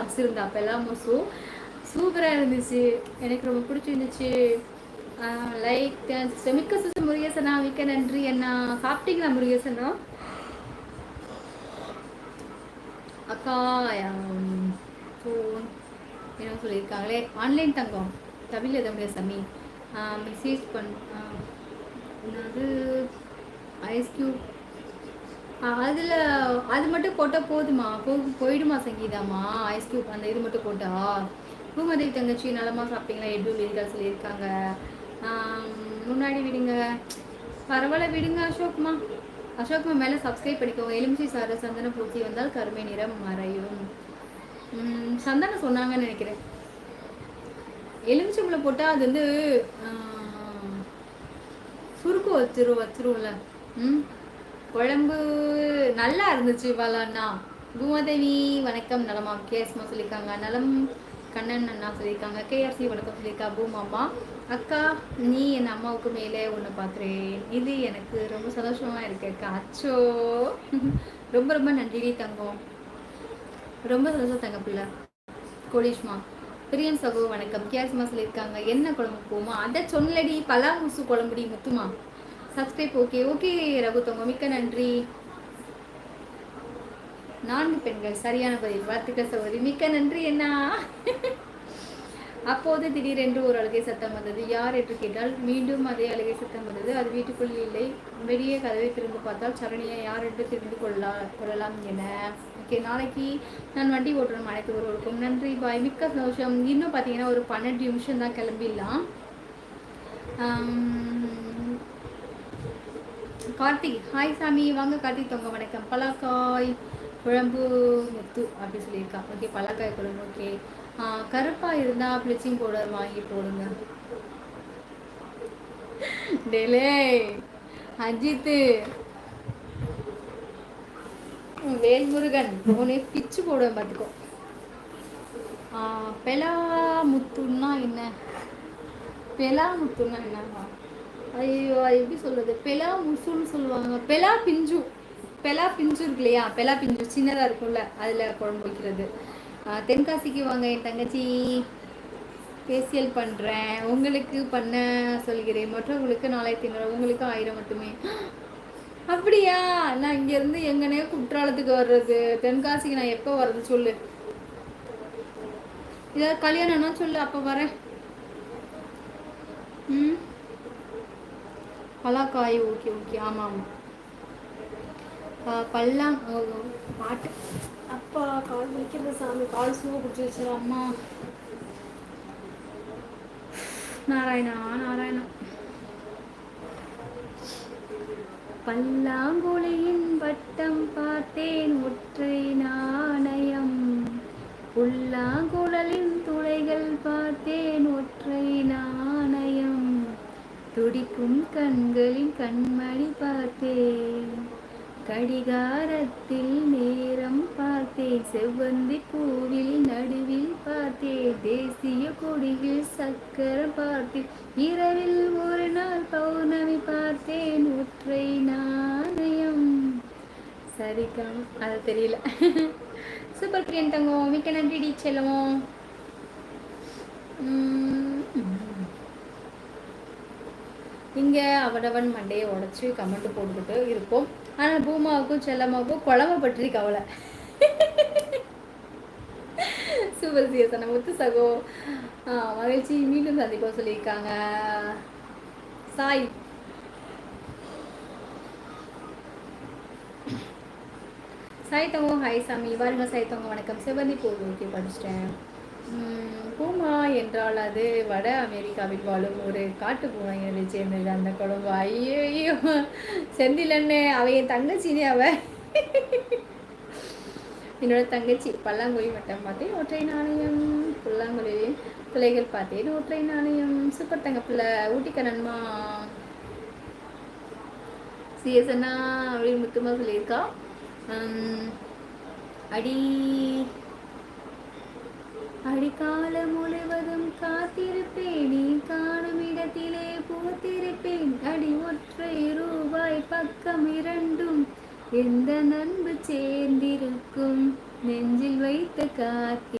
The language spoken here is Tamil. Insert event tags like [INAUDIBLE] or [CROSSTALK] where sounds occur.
வச்சுருந்தா பெலா முசு சூப்பராக இருந்துச்சு. எனக்கு ரொம்ப பிடிச்சிருந்துச்சு. லைக் மிக்க சுசு முருகேசனா மிக்க நன்றி. என்ன சாப்பிட்டீங்களா முருகேசனா? அக்கா ஃபோன் என்ன சொல்லியிருக்காங்களே ஆன்லைன் தங்கம். தமிழ் தமிழ் சமி? மெசேஜ் பண் என்னது ஐஸ்கியூப் அதில் அது மட்டும் போட்டால் போதுமா போ போயிடுமா சங்கீதாமா ஐஸ் அந்த இது மட்டும் போட்டா. பூமதி தங்கச்சி நலமா சாப்பிட்டீங்களா? எட்டு வீடுகள் சொல்லியிருக்காங்க முன்னாடி விடுங்க. பரவாயில்ல விடுங்க அசோக்மா. அசோக்மா மேலே சப்ஸ்கிரைப் பண்ணிக்கோங்க. எலுமிச்சி சார சந்தன பூச்சி வந்தால் கருமை நிறம் மறையும். சந்தனம் சொன்னாங்கன்னு நினைக்கிறேன். எலுமிச்சம்பளை போட்டால் அது வந்து சுருக்கு வச்சிரும் வச்சிரும்ல ம்? குழம்பு நல்லா இருந்துச்சு பாலாண்ணா பூமாதேவி வணக்கம் நலமா கேஸ்மா சொல்லியிருக்காங்க. நலம் கண்ணன் அண்ணா சொல்லியிருக்காங்க. கேஆர்சி வணக்கம் சொல்லியிருக்கா பூமாமா. அக்கா நீ என் அம்மாவுக்கு மேலே ஒன்று பார்க்குறேன். இது எனக்கு ரொம்ப சந்தோஷமாக இருக்கு அக்கா. அச்சோ. ரொம்ப ரொம்ப நன்றி தங்கம். ரொம்ப சந்தோஷம் தங்க பிள்ளை. கோடீஷ்மா. பிரியன் சகோ வணக்கம். கேஸ்மா சொல்லியிருக்காங்க. என்ன குழம்பு போமா? அதை சொன்னலடி பலா முசு குழம்புடி முத்துமா. சப்ஸ்கிரைப் ஓகே ஓகே ரகுத்தவங்க மிக்க நன்றி. நான்கு பெண்கள். சரியான பதில். வாழ்த்துக்கள் சகோதரி மிக்க நன்றி என்ன அப்போது திடீரென்று ஒரு அழுகை சத்தம் வந்தது. யார் என்று கேட்டால் மீண்டும் அதே அழுகை சத்தம் வந்தது. அது வீட்டுக்குள் இல்லை. வெளியே கதவை திறந்து பார்த்தால் சரணியை யார் என்று தெரிந்து கொள்ளலாம் கொள்ளலாம் என. ஓகே நாளைக்கு நான் வண்டி ஓட்டுறேன் அனைத்து ஒருவருக்கும் நன்றி. பாய். மிக்க சந்தோஷம். இன்னும் பார்த்தீங்கன்னா ஒரு பன்னெண்டு நிமிஷம் தான் கிளம்பிடலாம். கார்த்திக் ஹாய் சாமி. வாங்க கார்த்திக் தொங்க வணக்கம். பலாக்காய் குழம்பு முத்து அப்படி சொல்லியிருக்கா. ஓகே பலாக்காய் குழம்பு ஓகே கருப்பாக இருந்தால் ப்ளீச்சிங் பவுடர் வாங்கி போடுங்க. டெலே அஜித்து. வேல்முருகன். உனே பிச்சு போடுவேன் பார்த்துக்கோ. பெலா முத்துன்னா என்ன? பெலா முத்துன்னா என்னவா? ஐயோ எப்படி சொல்றது? பெலா முசுன்னு சொல்லுவாங்க. பெலா பிஞ்சு. பெலா பிஞ்சு இருக்கு இல்லையா? பெலா பிஞ்சு சின்னதாக இருக்கும்ல அதில் குழம்பு வைக்கிறது. தென்காசிக்கு வாங்க என் தங்கச்சி. ஃபேஷியல் பண்ணுறேன் உங்களுக்கு பண்ண சொல்கிறேன். மற்றவங்களுக்கு நாலாயிரத்தி ஐநூறு உங்களுக்கு ஆயிரம் மட்டுமே. அப்படியா? நான் இங்கேருந்து எங்கனே குற்றாலத்துக்கு வர்றது. தென்காசிக்கு நான் எப்போ வர்றது சொல்லு. ஏதாவது கல்யாணம்னா சொல்லு அப்போ வரேன். பலாக்காய் ஓகே ஓகே ஆமாம் ஆமாம் பல்லாம் பாட்டு. அப்பா கால் வைக்கிறது சாமி. கால் சூவை பிடிச்சி வச்சு அம்மா. நாராயணா நாராயணா. பல்லாங்குழியின் வட்டம் பார்த்தேன் ஒற்றை நாணயம். புல்லாங்குழலின் துளைகள் பார்த்தேன் ஒற்றை நாணயம் துடிக்கும் கண்களின் கண்மணி பார்த்தேன். கடிகாரத்தில் நேரம் பார்த்தேன். செவ்வந்தி பூவில் நடுவில் பார்த்தேன். தேசிய கொடியில் சக்கரம் பார்த்தேன். இரவில் ஒரு நாள் பௌர்ணமி பார்த்தேன். ஒற்றை நாணயம். சரிக்கம் அது தெரியல. [LAUGHS] சூப்பர் பிரியன் தங்கம் மிக்க நன்றி டி செல்லுவோம் இங்கே அவடவன் மண்டையை உடச்சி கமெண்ட் போட்டுக்கிட்டு இருக்கும். ஆனால் பூமாவுக்கும் செல்லம்மாவுக்கும் குழம்பை பற்றி கவலை. சூப்பர் சிஎஸ்ன முத்து சகோ. மகிழ்ச்சி. மீண்டும் சந்திப்போம் சொல்லியிருக்காங்க. சாய். சாய் தங்கோ ஹாய் சாமி. வாருங்க சாய் வணக்கம். சிவந்தி போது படிச்சிட்டேன். பூமா என்றால் அது வட அமெரிக்காவில் வாழும் ஒரு காட்டு பூனை சேர்ந்தது அந்த குழம்பு. ஐயோ செந்திலன்னு அவ என் தங்கச்சினே அவ. என்னோட தங்கச்சி பல்லாங்குழி மட்டம் பார்த்தேன் ஒற்றை நாணயம். புல்லாங்குழியில் பிள்ளைகள் பார்த்தேன் ஒற்றை நாணயம். சூப்பர் தங்க பிள்ளை ஊட்டிக்க நன்மா சிஎஸ்என்னா அப்படின்னு முத்துமா சொல்லியிருக்கா. அடி. அடிக்காலம் முழுவதும் காத்திருப்பேன். நீ காணும் இடத்திலே பூத்திருப்பேன். அடி ஒற்றை ரூபாய் பக்கம் இரண்டும் எந்த நண்பு சேர்ந்திருக்கும்? நெஞ்சில் வைத்த காத்தி